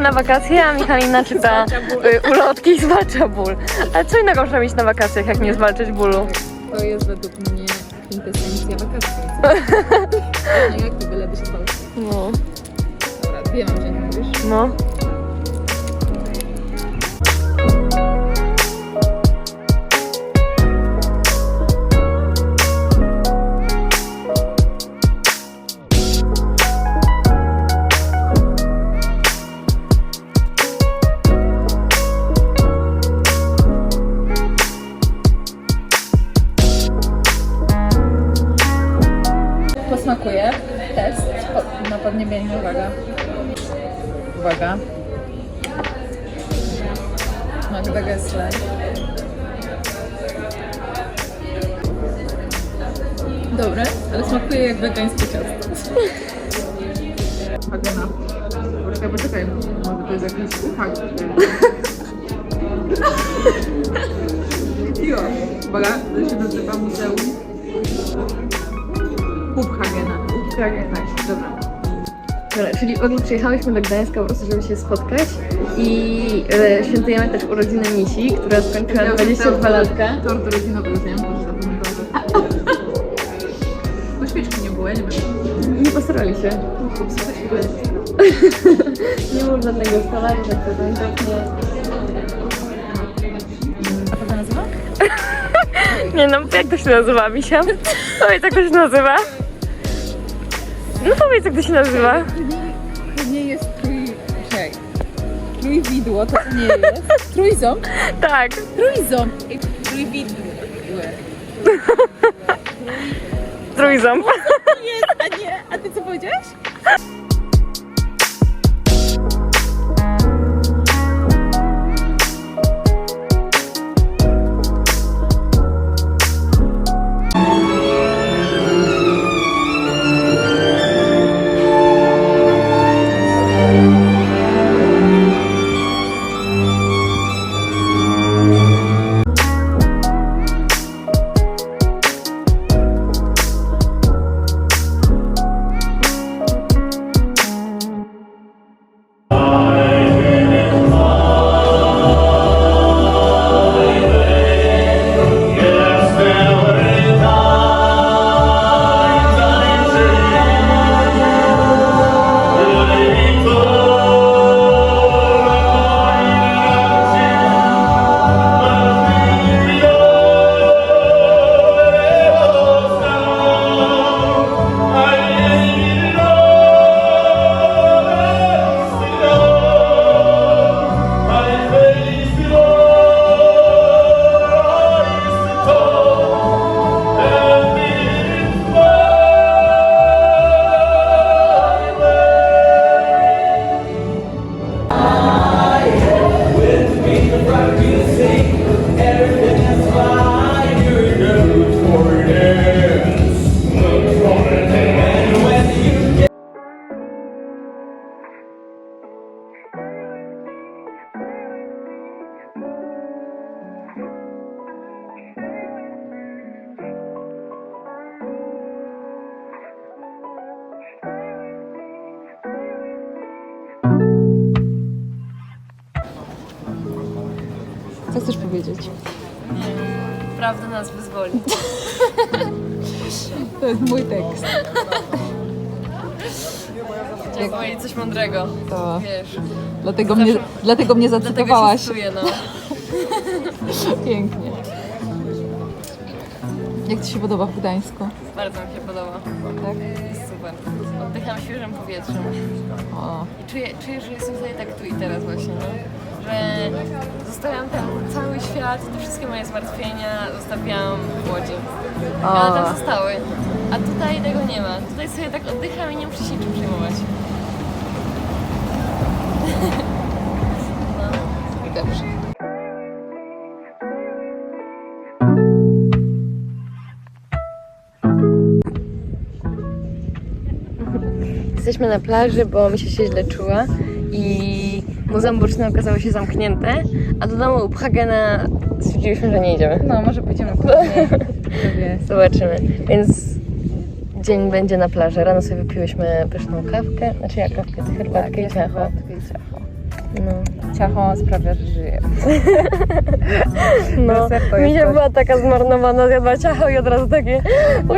na wakacje, a Michalina czyta y, ulotki i zwalcza ból. Ale co innego można mieć na wakacjach, jak nie zwalczyć bólu? To jest według mnie kwintesencja wakacji. Nie jak to byle by się bał. No. Dobra, dwie mam wziąć, mówisz? No. Ciasto. Hagena. Poczekaj, poczekaj. Może to jest jakiś uchak. Jo. Uwaga, to się nazywa Muzeum. Hubhagena, tak, dobra. Dobra, czyli w ogóle przyjechałyśmy do Gdańska po prostu, żeby się spotkać i e, świętujemy też urodziny Misi, która skończyła 22 latka. Tort rodzinowy zapamiętałem. Bo świeczki nie było, ja nie wiem. Nie postarali się. Nie było żadnego stołu, tak to nie. A to się nazywa? Nie no, jak to się nazywa, Misia? Powiedz, jak to się nazywa. No powiedz, jak to się nazywa. To nie jest trój... Czekaj. Trójwidło, to nie jest. Trójząb? Tak. Trójząb. Trójwidło. Trójząb. Jest, a nie. A ty co powiedziałeś? Co chcesz powiedzieć? Prawda nas wyzwoli. To jest mój tekst. Powiedzieć coś mądrego. To Wiesz, dlatego mnie, dlatego mnie dlatego zacytowałaś. no. Pięknie. Jak Ci się podoba w Gdańsku? Bardzo mi się podoba. Tak? Jest super. Oddycham świeżym powietrzem. O, I czuję, czuję, że jestem tutaj tak tu i teraz właśnie, no. Zostawiam ten cały świat, te wszystkie moje zmartwienia zostawiałam w Łodzi. I one tam zostały. A tutaj tego nie ma. Tutaj sobie tak oddycham i nie muszę się niczym przejmować. dobrze. Jesteśmy na plaży, bo mi się źle czuła i Muzeum Boczne okazało się zamknięte, a do domu Uphagena stwierdziliśmy, że nie idziemy. No, może pójdziemy później. Sobie. Zobaczymy. Więc dzień będzie na plaży. Rano sobie wypiłyśmy pyszną kawkę, znaczy ja kawkę, herbatkę i ciacho. No. Ciacho sprawia, że żyję. No, Deser to mi jest się coś- była taka zmarnowana, zjadła ciacho i od razu takie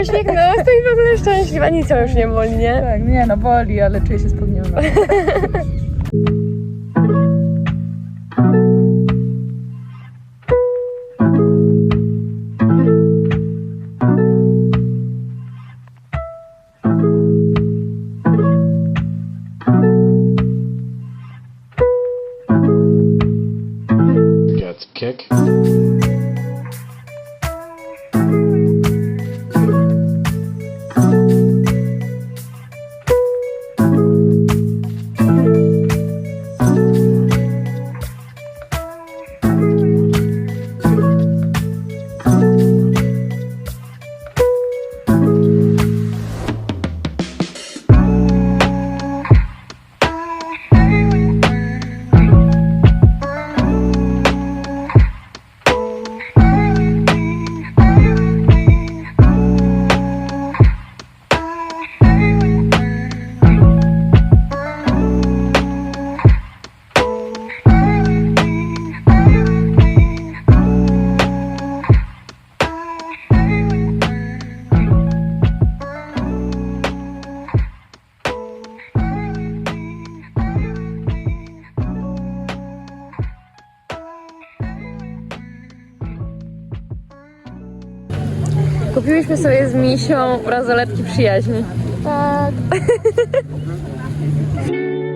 uśmiechnęła się i w ogóle szczęśliwa, nic ją już nie boli, nie? Tak, nie no boli, ale czuję się spodniona. Kupiłyśmy sobie z Misią bransoletki przyjaźni. Tak.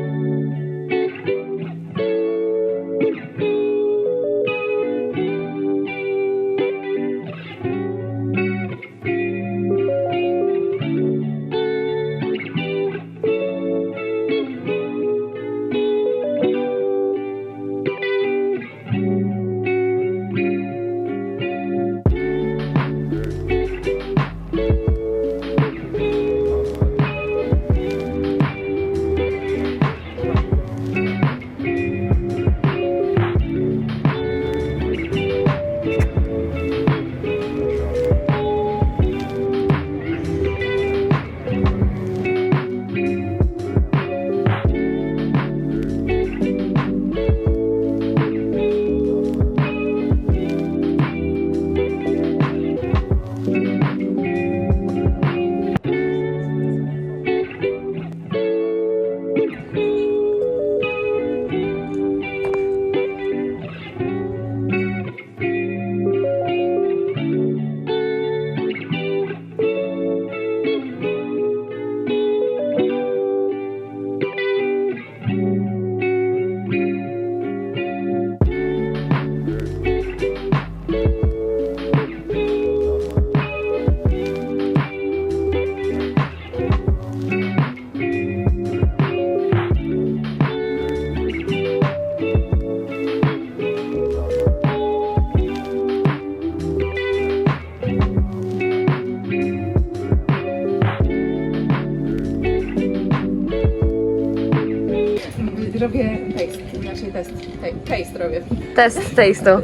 test. Te- Taste robię. Test taste'u.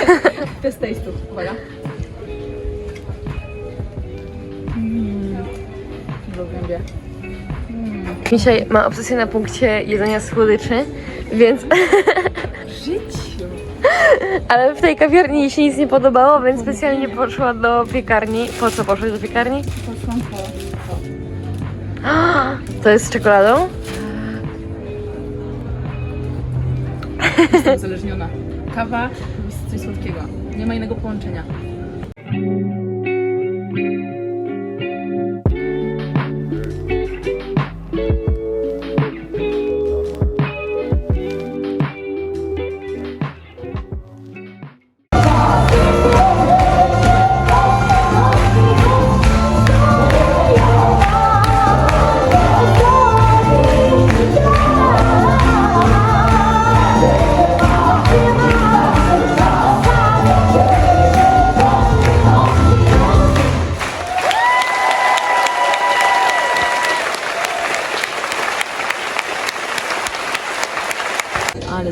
Test taste'u, uwaga. Mm. Lubię. Misia ma obsesję na punkcie jedzenia słodyczy, więc... Życiu. Ale w tej kawiarni jej się nic nie podobało, więc specjalnie poszła do piekarni. Po co poszłaś do piekarni? Poszłam po... To jest z czekoladą? Jestem uzależniona. Kawa i coś słodkiego. Nie ma innego połączenia.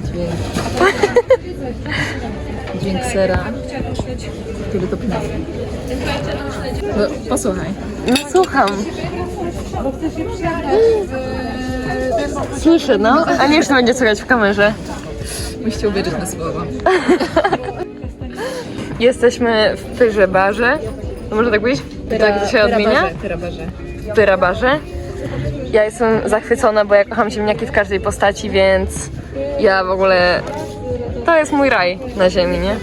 Dźwięk. Dźwięk sera, który to pnie. No, posłuchaj. No słucham. Słyszę, no. A nie, jeszcze będzie słychać w kamerze. Musicie uwierzyć na słowa. Jesteśmy w Pyrze Barze. No może tak powiedzieć? tak to się odmienia? Pyrabarze. W Pyra Barze. Ja jestem zachwycona, bo ja kocham ziemniaki w każdej postaci, więc ja w ogóle... To jest mój raj na ziemi, nie?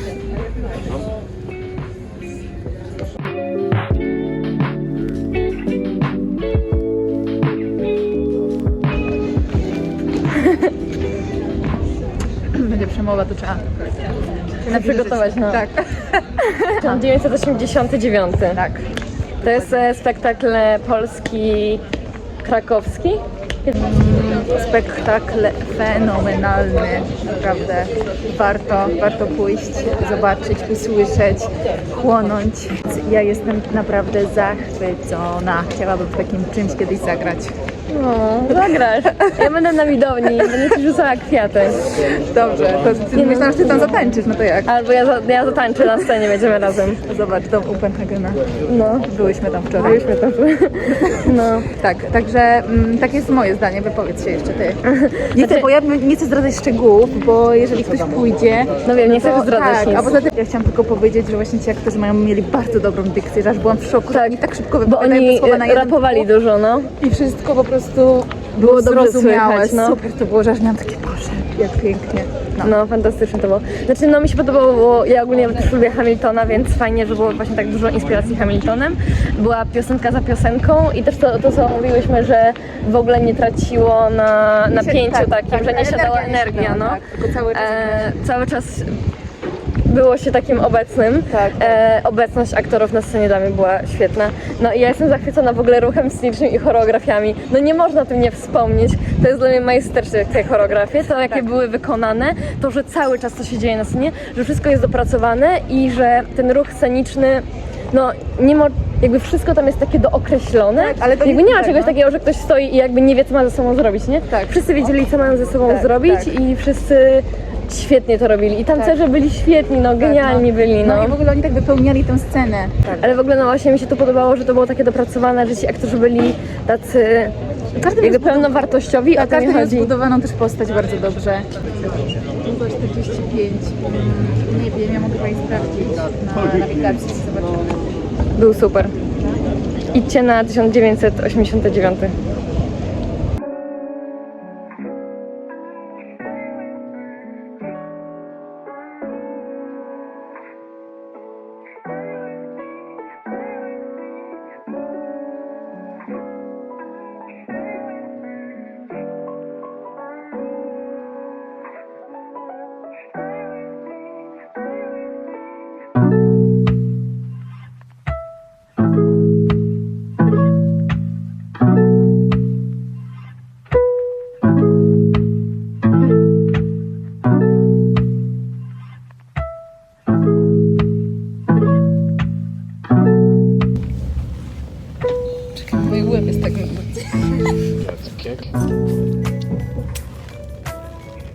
Będzie przemowa, to trzeba. Na przygotować, no. Tak. 1989. Tak. To jest e, spektakl polski krakowski. Spektakl fenomenalny, naprawdę. Warto, warto pójść, zobaczyć, usłyszeć, chłonąć. Ja jestem naprawdę zachwycona. Chciałabym w takim czymś kiedyś zagrać. No, zagrasz. Ja będę na widowni, będę ci rzucała kwiaty. Dobrze, to ty myślałam, że ty tam zatańczysz, no to jak? Albo ja, za, ja zatańczę na scenie, będziemy razem. Zobacz, dom Upenhagena. No, Byłyśmy tam wczoraj. byliśmy tam. No. Tak, także mm, tak jest moje zdanie, wypowiedz się jeszcze ty. Nie chcę, bo ja nie chcę zdradzać szczegółów, bo jeżeli ktoś pójdzie... No wiem, nie to- chcesz zdradzać Tak, nic. a poza tym ja chciałam tylko powiedzieć, że właśnie ci aktorzy mają, mieli bardzo dobrą dykcję, że aż byłam w szoku, że oni tak szybko Bo wypowiadają te oni słowa na jeden rapowali dużo, no. i wszystko po prostu było dobrze słychać, no. super to było, że aż miałam takie, Boże, jak pięknie. No. No, fantastyczne to było. Znaczy, no mi się podobało, bo ja ogólnie też lubię Hamiltona, więc fajnie, że było właśnie tak dużo inspiracji Hamiltonem. Była piosenka za piosenką i też to, to co mówiłyśmy, że w ogóle nie traciło na napięciu tak, takim, tak, że nie energia siadała energia, siadała, no. tak, cały czas e, cały czas było się takim obecnym. Tak, tak. E, obecność aktorów na scenie dla mnie była świetna. No i ja jestem zachwycona w ogóle ruchem scenicznym i choreografiami. No nie można o tym nie wspomnieć. To jest dla mnie majstersztyk te choreografie, to jakie były wykonane, to, że cały czas to się dzieje na scenie, że wszystko jest dopracowane i że ten ruch sceniczny no nie ma, jakby wszystko tam jest takie dookreślone, Tak, ale to jakby nie- nie ma tak, czegoś takiego, że ktoś stoi i jakby nie wie, co ma ze sobą zrobić, nie? Tak. Wszyscy wiedzieli, co mają ze sobą Tak, zrobić tak. i wszyscy świetnie to robili. I tancerze byli świetni, no genialni byli, no. no. i w ogóle oni tak wypełniali tę scenę. Ale w ogóle no właśnie mi się tu podobało, że to było takie dopracowane, że ci aktorzy byli tacy Każdy jakby pełnowartościowi, a A to nie każdy miał chodzi. zbudowaną też postać bardzo dobrze. Długo 45. Mm, Nie wiem, ja mogę Pani sprawdzić na nawigacji, zobaczymy. Był super. Idźcie na 1989.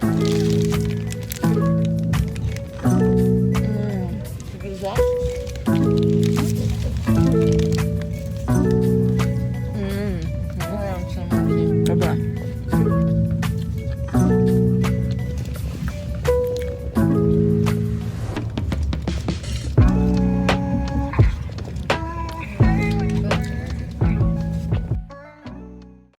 Música